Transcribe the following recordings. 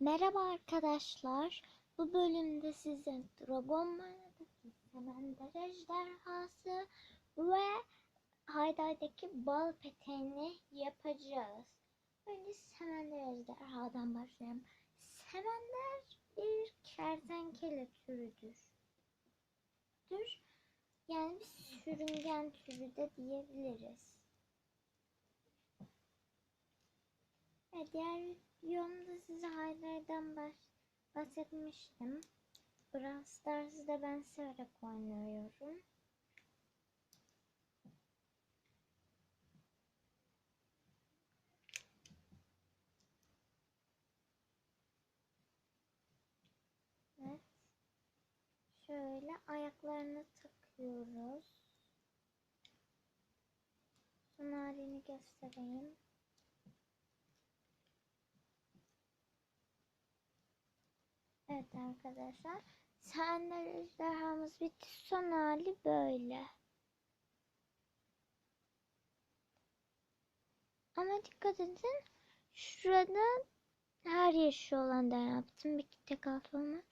Merhaba arkadaşlar. Bu bölümde size Dragon Mana'daki Semender Ejderhası ve Hayday'daki bal peteğini yapacağız. Önce Semender Ejderhadan başlayalım. Semender bir kertenkele türüdür. Tür, yani bir sürüngen türü de diyebiliriz. Ve diğer videomda size Haydar'dan baş, bahsetmiştim. Brawl Stars'ı da ben severek oynuyorum. Evet. Şöyle ayaklarını takıyoruz. Son halini göstereyim. Evet arkadaşlar. Sender ejderhamız bitti. Son hali böyle. Ama dikkat edin. Şurada her yeşil olandan yaptım. Bir tek olmaz.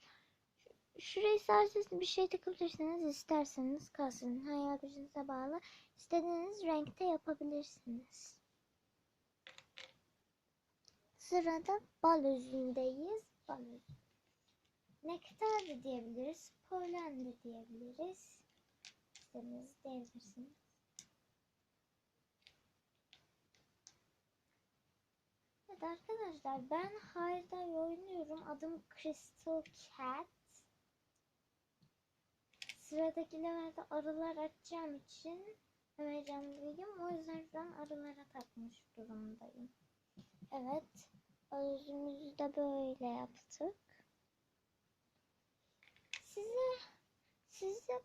Şuraya isterseniz bir şey takabilirsiniz. isterseniz kalsın. Hayal gücünüze bağlı. İstediğiniz renkte yapabilirsiniz. Sırada bal özündeyiz. Bal özü. Nektar da diyebiliriz. Polen de diyebiliriz. İstediğiniz diyebilirsiniz. Evet arkadaşlar ben Hayday oynuyorum. Adım Crystal Cat. Sıradaki levelde arılar açacağım için heyecanlıyım. O yüzden şu an arılara takmış durumdayım. Evet. Özümüzü de böyle yaptık. Size size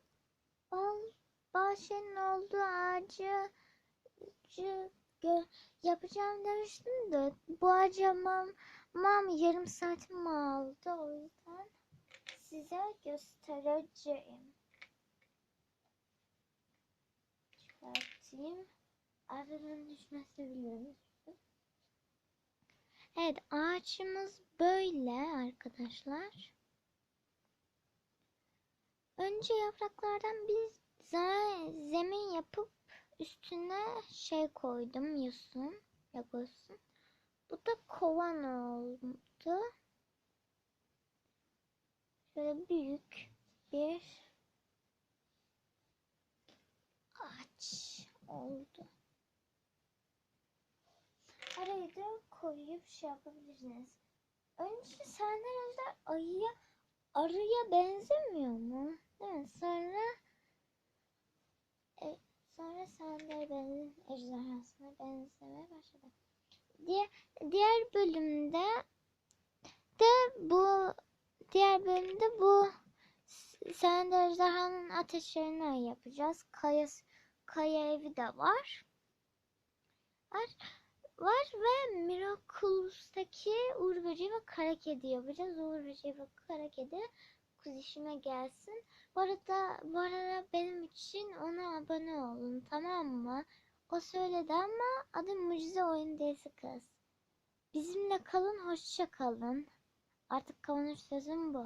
bal bahçenin olduğu ağacı gö- yapacağım demiştim de bu ağaca mam, yarım saatimi aldı o yüzden size göstereceğim. Çıkartayım. Arının düşmesini biliyoruz. Evet ağaçımız böyle arkadaşlar. Önce yapraklardan bir za- zemin yapıp üstüne şey koydum yosun, yagosun. Bu da kovan oldu. Şöyle büyük bir ağaç oldu. Arayı da koyup şey yapabilirsiniz. Önce senden önce ayıya arıya benzemiyor mu? Değil mi? Sonra sonra sandalye benz ejderhasına benzemeye başladı. Diğer, diğer bölümde de bu diğer bölümde bu sandalye ejderhanın ateşlerini yapacağız. Kaya, kaya evi de var. Var var ve Miraculous'taki Uğur Böceği ve Kara Kedi yapacağız. Uğur Böceği ve Kara Kedi kuzişime gelsin. Bu arada, bu arada benim için ona abone olun tamam mı? O söyledi ama adı Mucize Oyun Desi Kız. Bizimle kalın, hoşça kalın. Artık kapanış sözüm bu.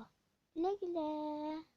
Güle güle.